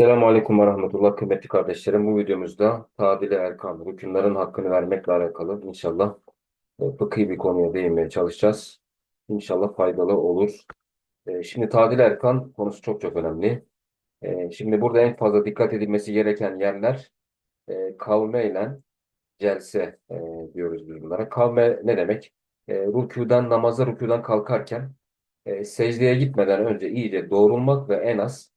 Selamun Aleyküm ve Rahmetullah kıymetli kardeşlerim. Bu videomuzda tadili erkan, rükünlerin hakkını vermekle alakalı inşallah e, fıkhi bir konuya değinmeye çalışacağız. İnşallah faydalı olur. E, Şimdi tadil erkan konusu çok çok önemli. E, Şimdi burada en fazla dikkat edilmesi gereken yerler e, kavme ile celse diyoruz biz bunlara. Kavme ne demek? Rükûden, namaza rükûden kalkarken secdeye gitmeden önce iyice doğrulmak ve en az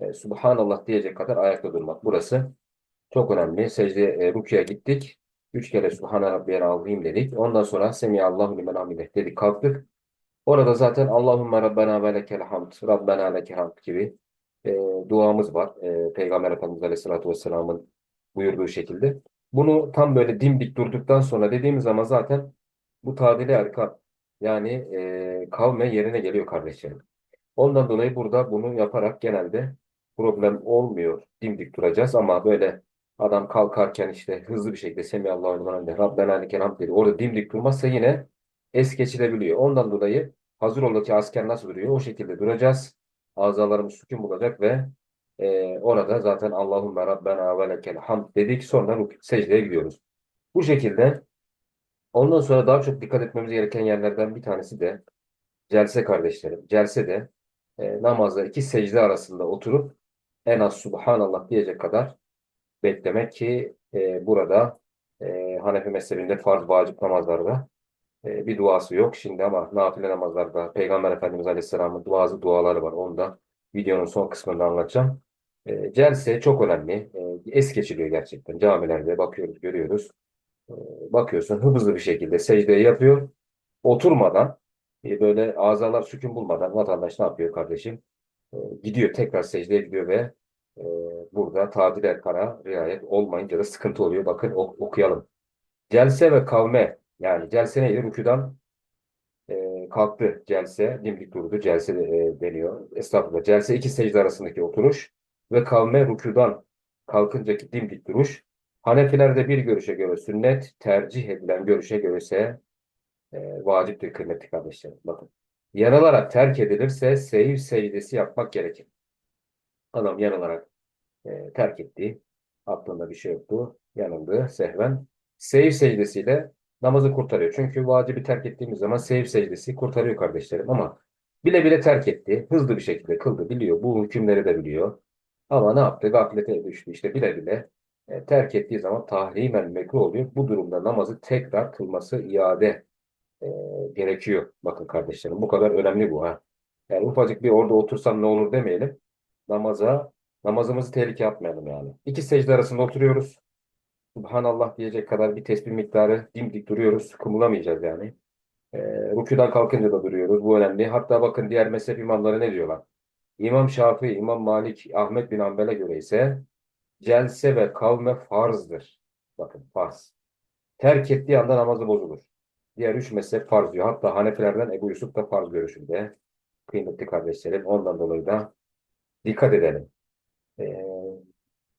e, Subhanallah diyecek kadar ayakta durmak. Burası çok önemli. Secde e, rüküye gittik. Üç kere Subhane Rabbiyel Azim dedik. Ondan sonra Semiyallahu limen hamideh dedik kalktık. Orada zaten Allahümme Rabbena ve lekel hamd, Rabbena lekel hamd gibi e, duamız var. E, Peygamber Efendimiz Aleyhisselatü Vesselam'ın buyurduğu şekilde. Bunu tam böyle dimdik durduktan sonra dediğimiz zaman zaten bu tadili erkan yani e, kavme yerine geliyor kardeşlerim. Ondan dolayı burada bunu yaparak genelde problem olmuyor. Dimdik duracağız ama böyle adam kalkarken işte hızlı bir şekilde Semihallahü limen hamide Rabbena lekel hamd dedi. Orada dimdik durmazsa yine es geçilebiliyor. Ondan dolayı hazır ol ki asker nasıl duruyor? O şekilde duracağız. Azalarımız sükun bulacak ve e, orada zaten Allahümme Rabbena ve hamd dedik. Sonra secdeye gidiyoruz. Bu şekilde ondan sonra daha çok dikkat etmemiz gereken yerlerden bir tanesi de Celse kardeşlerim. Celse de e, namazda iki secde arasında oturup en az Subhanallah diyecek kadar beklemek ki e, burada e, Hanefi mezhebinde farz vacip namazlarda e, bir duası yok şimdi ama nafile namazlarda Peygamber Efendimiz Aleyhisselam'ın duası duaları var. Onu da videonun son kısmında anlatacağım. E, celse çok önemli. E, es geçiliyor gerçekten. Camilerde bakıyoruz, görüyoruz. E, bakıyorsun hızlı bir şekilde secdeyi yapıyor. Oturmadan e, böyle azalar sükun bulmadan vatandaş ne yapıyor kardeşim? E, gidiyor tekrar secdeye gidiyor ve e, burada tadil erkana riayet olmayınca da sıkıntı oluyor. Bakın ok- okuyalım. Celse ve kavme yani celse neydi? Rüküden e, kalktı celse, dimdik durdu. Celse e, deniyor. Estağfurullah. Celse iki secde arasındaki oturuş ve kavme rüküden kalkıncaki dimdik duruş. Hanefilerde bir görüşe göre sünnet, tercih edilen görüşe göre ise e, vaciptir kıymetli kardeşlerim. Bakın. Yanılarak terk edilirse sehiv secdesi yapmak gerekir. Adam yanılarak e, terk etti. Aklında bir şey yoktu. Yanıldı sehven. Sehiv secdesiyle namazı kurtarıyor. Çünkü vacibi terk ettiğimiz zaman sehiv secdesi kurtarıyor kardeşlerim. Ama bile bile terk etti. Hızlı bir şekilde kıldı. Biliyor. Bu hükümleri de biliyor. Ama ne yaptı? Gaflete düştü. İşte bile bile e, terk ettiği zaman tahrimen mekruh oluyor. Bu durumda namazı tekrar kılması iade e, gerekiyor. Bakın kardeşlerim bu kadar önemli bu ha. Yani ufacık bir orada otursam ne olur demeyelim. Namaza, namazımızı tehlikeye atmayalım yani. İki secde arasında oturuyoruz. Subhanallah diyecek kadar bir tesbih miktarı dimdik duruyoruz. Kımılamayacağız yani. E, rükûdan kalkınca da duruyoruz. Bu önemli. Hatta bakın diğer mezhep imamları ne diyorlar? İmam Şafii, İmam Malik, Ahmet bin Hanbel'e göre ise celse ve kavme farzdır. Bakın farz. Terk ettiği anda namazı bozulur. Diğer üç mezhep farz diyor. Hatta Hanefilerden Ebu Yusuf da farz görüşünde. Kıymetli kardeşlerim. Ondan dolayı da dikkat edelim. Ee,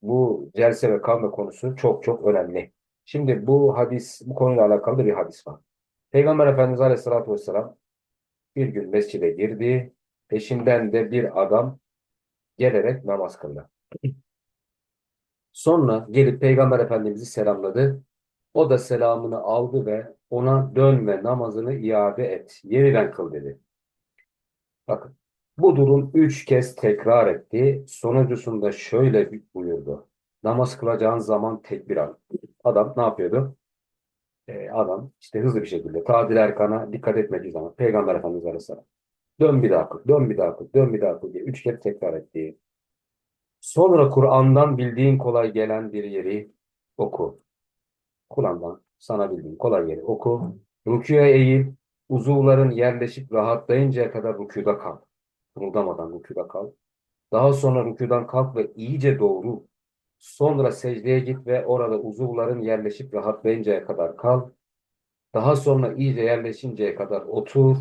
bu celse ve kavme konusu çok çok önemli. Şimdi bu hadis, bu konuyla alakalı da bir hadis var. Peygamber Efendimiz Aleyhisselatü Vesselam bir gün mescide girdi. Peşinden de bir adam gelerek namaz kıldı. Sonra gelip Peygamber Efendimiz'i selamladı. O da selamını aldı ve ona dön ve namazını iade et. Yeniden kıl dedi. Bakın. Bu durum üç kez tekrar etti. Sonuncusunda şöyle buyurdu. Namaz kılacağın zaman tekbir al. Adam ne yapıyordu? Ee, adam işte hızlı bir şekilde tadil erkana dikkat etmediği zaman Peygamber Efendimiz Aleyhisselam dön bir daha kıl, dön bir daha kıl, dön bir daha kıl diye üç kez tekrar etti. Sonra Kur'an'dan bildiğin kolay gelen bir yeri oku. Kur'an'dan sana bildiğin kolay yeri oku. Rükûya eğil. Uzuvların yerleşip rahatlayıncaya kadar rükûda kal. Kımıldamadan rükûda kal. Daha sonra rükûdan kalk ve iyice doğru. Sonra secdeye git ve orada uzuvların yerleşip rahatlayıncaya kadar kal. Daha sonra iyice yerleşinceye kadar otur.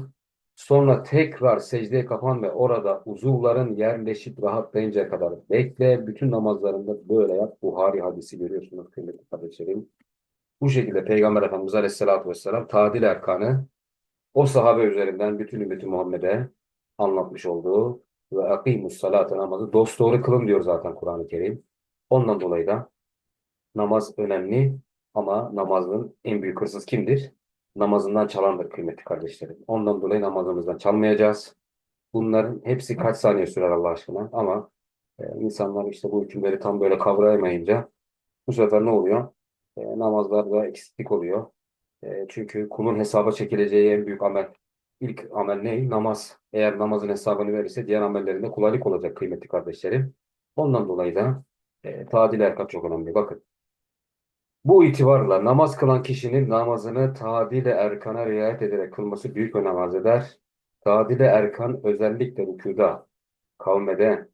Sonra tekrar secdeye kapan ve orada uzuvların yerleşip rahatlayıncaya kadar bekle. Bütün namazlarında böyle yap. Buhari hadisi görüyorsunuz kıymetli kardeşlerim. Bu şekilde Peygamber Efendimiz Aleyhisselatü Vesselam tadil erkanı o sahabe üzerinden bütün ümmeti Muhammed'e anlatmış olduğu ve akimus salate namazı dosdoğru kılın diyor zaten Kur'an-ı Kerim. Ondan dolayı da namaz önemli ama namazın en büyük hırsız kimdir? Namazından çalandır kıymetli kardeşlerim. Ondan dolayı namazımızdan çalmayacağız. Bunların hepsi kaç saniye sürer Allah aşkına ama e, insanlar işte bu hükümleri tam böyle kavrayamayınca bu sefer ne oluyor? E, namazlarda eksiklik oluyor. E, çünkü kulun hesaba çekileceği en büyük amel, ilk amel ne? Namaz. Eğer namazın hesabını verirse diğer amellerinde kolaylık olacak kıymetli kardeşlerim. Ondan dolayı da e, tadil erkat çok önemli. Bakın. Bu itibarla namaz kılan kişinin namazını tadil-i erkana riayet ederek kılması büyük önem arz eder. Tadil-i erkan özellikle rükuda, kavmede,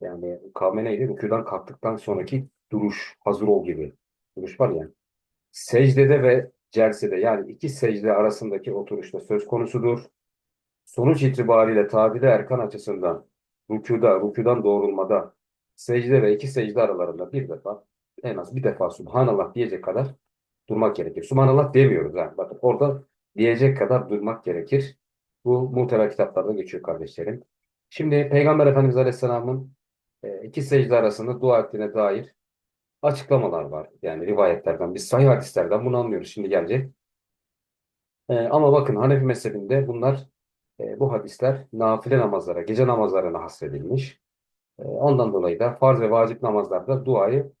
yani kavme neydi? Rükudan kalktıktan sonraki duruş, hazır ol gibi. Duruş var ya. Secdede ve celsede yani iki secde arasındaki oturuşta söz konusudur. Sonuç itibariyle tadil-i erkan açısından rükuda, rükudan doğrulmada, secde ve iki secde aralarında bir defa en az bir defa Subhanallah diyecek kadar durmak gerekir. Subhanallah demiyoruz yani. Bakın orada diyecek kadar durmak gerekir. Bu muhtemel kitaplarda geçiyor kardeşlerim. Şimdi Peygamber Efendimiz Aleyhisselam'ın e, iki secde arasında dua ettiğine dair açıklamalar var. Yani rivayetlerden, biz sahih hadislerden bunu anlıyoruz. Şimdi gelecek. E, ama bakın Hanefi mezhebinde bunlar, e, bu hadisler nafile namazlara, gece namazlarına hasredilmiş. E, ondan dolayı da farz ve vacip namazlarda duayı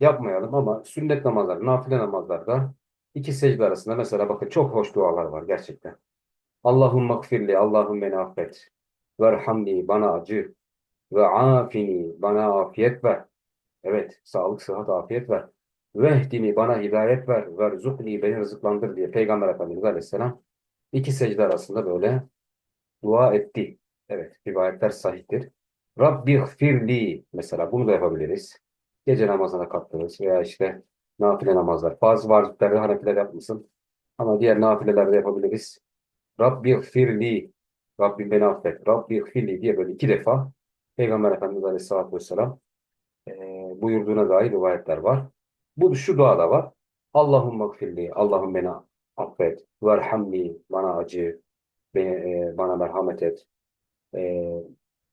yapmayalım ama sünnet namazlar, nafile namazlarda iki secde arasında mesela bakın çok hoş dualar var gerçekten. Allahümme gfirli, Allahümme beni affet. Verhamni, bana acı. Ve afini, bana afiyet ver. Evet, sağlık, sıhhat, afiyet ver. Vehdini, bana hidayet ver. Verzukni, beni rızıklandır diye Peygamber Efendimiz Aleyhisselam iki secde arasında böyle dua etti. Evet, rivayetler sahihtir. Rabbi gfirli, mesela bunu da yapabiliriz. Gece namazına kalktınız veya işte nafile namazlar. Bazı vaciplerde Hanefiler yapmasın. Ama diğer nafilelerde yapabiliriz. Rabbi gfirli, Rabbim beni affet. Rabbi gfirli diye böyle iki defa Peygamber Efendimiz Aleyhisselatü Vesselam buyurduğuna dair rivayetler var. Bu şu dua da var. Allahümme gfirli, Allah'ım beni affet. Verhamni, bana acı. Beni, e, bana merhamet et. E,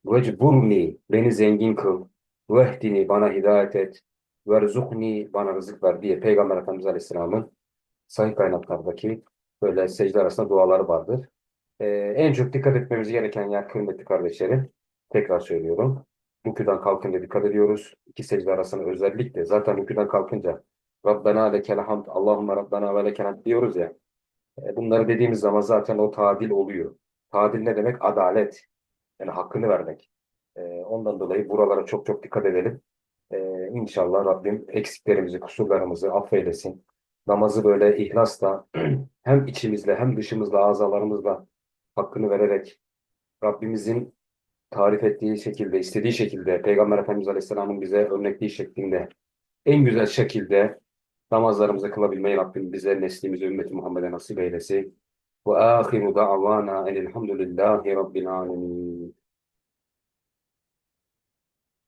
vecburni, beni zengin kıl. Vehdini, bana hidayet et. Verzukni, bana rızık ver diye Peygamber Efendimiz Aleyhisselam'ın sahih kaynaklardaki böyle secde arasında duaları vardır. Ee, en çok dikkat etmemiz gereken yer kıymetli kardeşlerim. Tekrar söylüyorum. Rüküden kalkınca dikkat ediyoruz. İki secde arasında özellikle zaten rüküden kalkınca Rabbena lekel hamd, Allahümme Rabbena ve lekel hamd diyoruz ya. E, bunları dediğimiz zaman zaten o tadil oluyor. Tadil ne demek? Adalet. Yani hakkını vermek. E, ondan dolayı buralara çok çok dikkat edelim. E, İnşallah Rabbim eksiklerimizi, kusurlarımızı affeylesin. Namazı böyle ihlasla hem içimizle hem dışımızla, azalarımızla hakkını vererek Rabbimizin tarif ettiği şekilde, istediği şekilde, Peygamber Efendimiz Aleyhisselam'ın bize örnekliği şeklinde en güzel şekilde namazlarımızı kılabilmeyi Rabbim bize, neslimize, ümmeti Muhammed'e nasip eylesin. Ve ahiru da'vana enilhamdülillahi rabbil alemin.